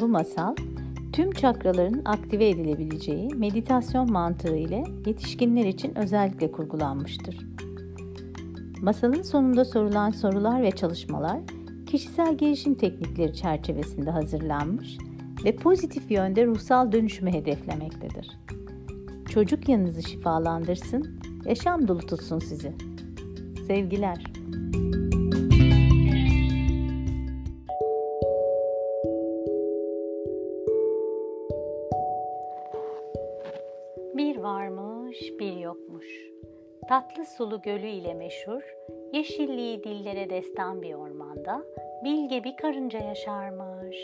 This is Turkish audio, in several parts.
Bu masal tüm çakraların aktive edilebileceği meditasyon mantığı ile yetişkinler için özellikle kurgulanmıştır. Masalın sonunda sorulan sorular ve çalışmalar kişisel gelişim teknikleri çerçevesinde hazırlanmış ve pozitif yönde ruhsal dönüşümü hedeflemektedir. Çocuk yanınızı şifalandırsın, yaşam dolu tutsun sizi. Sevgiler. Bir varmış, bir yokmuş. Tatlı sulu gölü ile meşhur, yeşilliği dillere destan bir ormanda bilge bir karınca yaşarmış.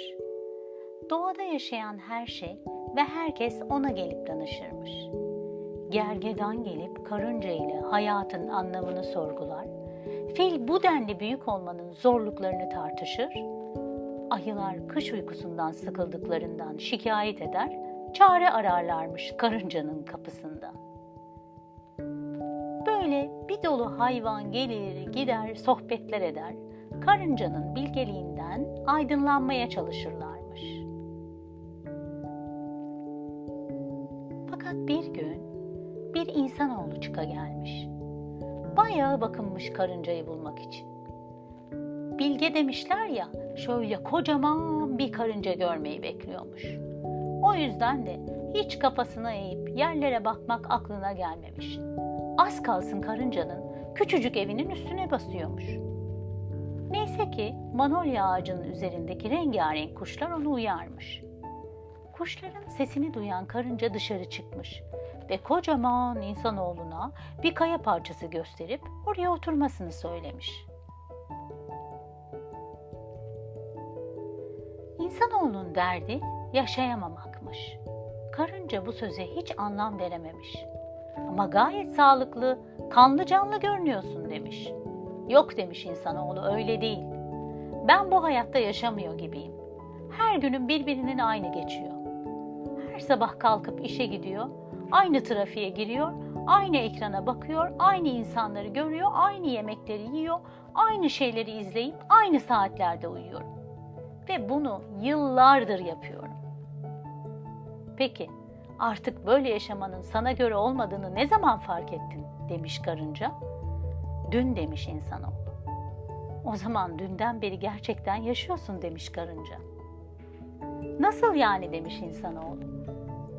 Doğada yaşayan her şey ve herkes ona gelip danışırmış. Gergedan gelip karınca ile hayatın anlamını sorgular, fil bu denli büyük olmanın zorluklarını tartışır, ayılar kış uykusundan sıkıldıklarından şikayet eder, çare ararlarmış karıncanın kapısında. Böyle bir dolu hayvan gelir gider sohbetler eder, karıncanın bilgeliğinden aydınlanmaya çalışırlarmış. Fakat bir gün bir insanoğlu çıka gelmiş. Bayağı bakınmış karıncayı bulmak için. Bilge demişler ya şöyle kocaman bir karınca görmeyi bekliyormuş. O yüzden de hiç kafasını eğip yerlere bakmak aklına gelmemiş. Az kalsın karıncanın küçücük evinin üstüne basıyormuş. Neyse ki manolya ağacının üzerindeki rengarenk kuşlar onu uyarmış. Kuşların sesini duyan karınca dışarı çıkmış ve kocaman insanoğluna bir kaya parçası gösterip oraya oturmasını söylemiş. İnsanoğlunun derdi yaşayamamakmış. Karınca bu söze hiç anlam verememiş. Ama gayet sağlıklı, kanlı canlı görünüyorsun demiş. Yok demiş insanoğlu öyle değil. Ben bu hayatta yaşamıyor gibiyim. Her günüm birbirinin aynı geçiyor. Her sabah kalkıp işe gidiyor, aynı trafiğe giriyor, aynı ekrana bakıyor, aynı insanları görüyor, aynı yemekleri yiyor, aynı şeyleri izleyip aynı saatlerde uyuyorum. Ve bunu yıllardır yapıyorum. Peki artık böyle yaşamanın sana göre olmadığını ne zaman fark ettin demiş karınca. Dün demiş insanoğlu. O zaman dünden beri gerçekten yaşıyorsun demiş karınca. Nasıl yani demiş insanoğlu.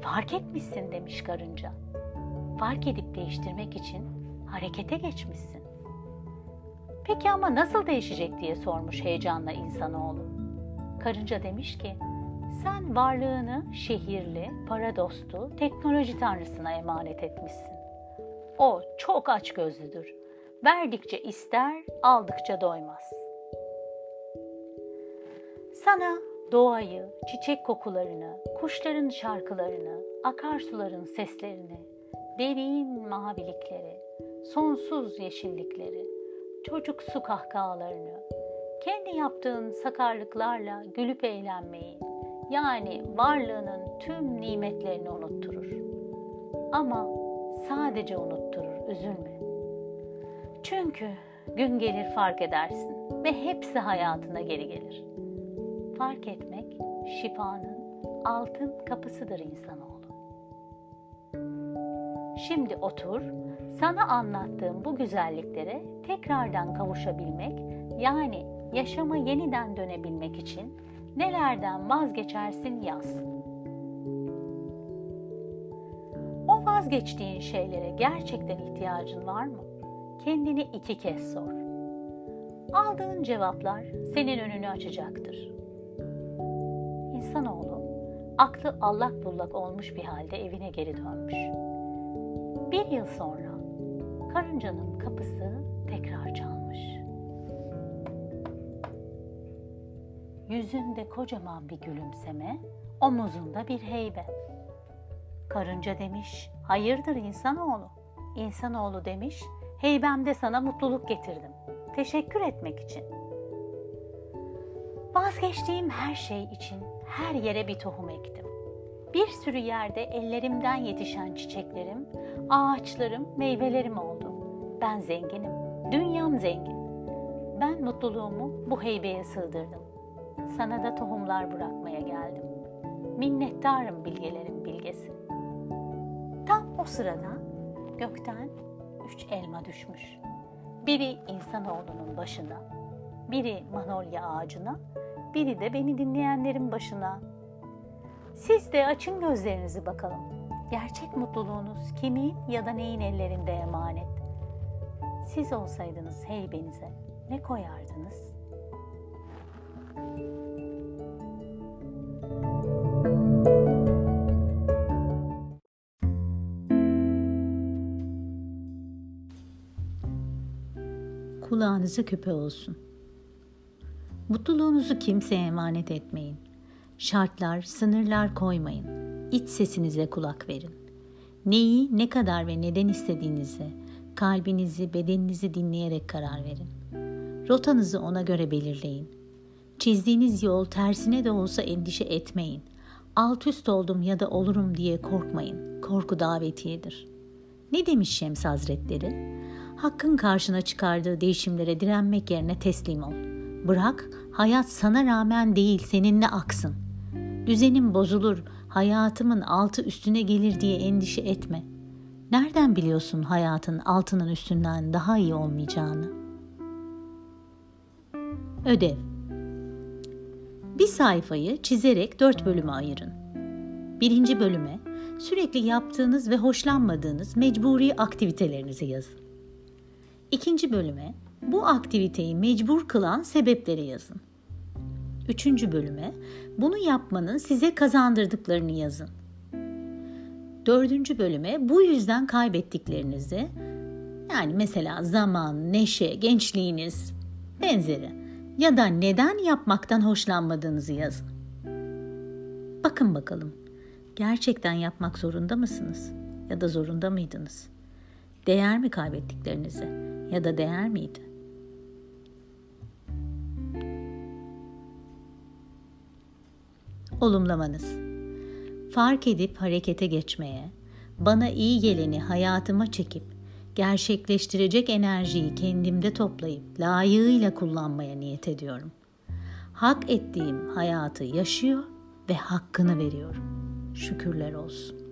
Fark etmişsin demiş karınca. Fark edip değiştirmek için harekete geçmişsin. Peki ama nasıl değişecek diye sormuş heyecanla insanoğlu. Karınca demiş ki, sen varlığını şehirli, para dostu, teknoloji tanrısına emanet etmişsin. O çok açgözlüdür. Verdikçe ister, aldıkça doymaz. Sana doğayı, çiçek kokularını, kuşların şarkılarını, akarsuların seslerini, derin mavilikleri, sonsuz yeşillikleri, çocuk su kahkahalarını, kendi yaptığın sakarlıklarla gülüp eğlenmeyi, yani varlığının tüm nimetlerini unutturur. Ama sadece unutturur, üzülme. Çünkü gün gelir fark edersin ve hepsi hayatına geri gelir. Fark etmek şifanın altın kapısıdır insanoğlu. Şimdi otur, sana anlattığım bu güzelliklere tekrardan kavuşabilmek, yani yaşama yeniden dönebilmek için nelerden vazgeçersin yaz. O vazgeçtiğin şeylere gerçekten ihtiyacın var mı? Kendini iki kez sor. Aldığın cevaplar senin önünü açacaktır. İnsanoğlu aklı allak bullak olmuş bir halde evine geri dönmüş. Bir yıl sonra karıncanın kapısı tekrar çalmış. Yüzünde kocaman bir gülümseme, omuzunda bir heybe. Karınca demiş, hayırdır insanoğlu? İnsanoğlu demiş, heybemde sana mutluluk getirdim. Teşekkür etmek için. Vazgeçtiğim her şey için her yere bir tohum ektim. Bir sürü yerde ellerimden yetişen çiçeklerim, ağaçlarım, meyvelerim oldu. Ben zenginim, dünyam zengin. Ben mutluluğumu bu heybeye sığdırdım. Sana da tohumlar bırakmaya geldim. Minnettarım bilgelerin bilgesi. Tam o sırada gökten üç elma düşmüş. Biri insanoğlunun başına, biri manolya ağacına, biri de beni dinleyenlerin başına. Siz de açın gözlerinizi bakalım. Gerçek mutluluğunuz kimin ya da neyin ellerinde emanet? Siz olsaydınız heybenize ne koyardınız? Kulağınıza küpe olsun. Mutluluğunuzu kimseye emanet etmeyin. Şartlar, sınırlar koymayın. İç sesinize kulak verin. Neyi, ne kadar ve neden istediğinize, kalbinizi, bedeninizi dinleyerek karar verin. Rotanızı ona göre belirleyin. Çizdiğiniz yol tersine de olsa endişe etmeyin. Alt üst oldum ya da olurum diye korkmayın. Korku davetiyedir. Ne demiş Şems Hazretleri? Hakkın karşına çıkardığı değişimlere direnmek yerine teslim ol. Bırak, hayat sana rağmen değil seninle aksın. Düzenim bozulur, hayatımın altı üstüne gelir diye endişe etme. Nereden biliyorsun hayatın altının üstünden daha iyi olmayacağını? Ödev Bir sayfayı çizerek dört bölüme ayırın. Birinci bölüme sürekli yaptığınız ve hoşlanmadığınız mecburi aktivitelerinizi yazın. İkinci bölüme bu aktiviteyi mecbur kılan sebepleri yazın. Üçüncü bölüme bunu yapmanın size kazandırdıklarını yazın. Dördüncü bölüme bu yüzden kaybettiklerinizi yani mesela zaman, neşe, gençliğiniz benzeri ya da neden yapmaktan hoşlanmadığınızı yazın. Bakın bakalım gerçekten yapmak zorunda mısınız ya da zorunda mıydınız? Değer mi kaybettiklerinize ya da değer miydi? Olumlamanız Fark edip harekete geçmeye, bana iyi geleni hayatıma çekip gerçekleştirecek enerjiyi kendimde toplayıp layığıyla kullanmaya niyet ediyorum. Hak ettiğim hayatı yaşıyor ve hakkını veriyorum. Şükürler olsun.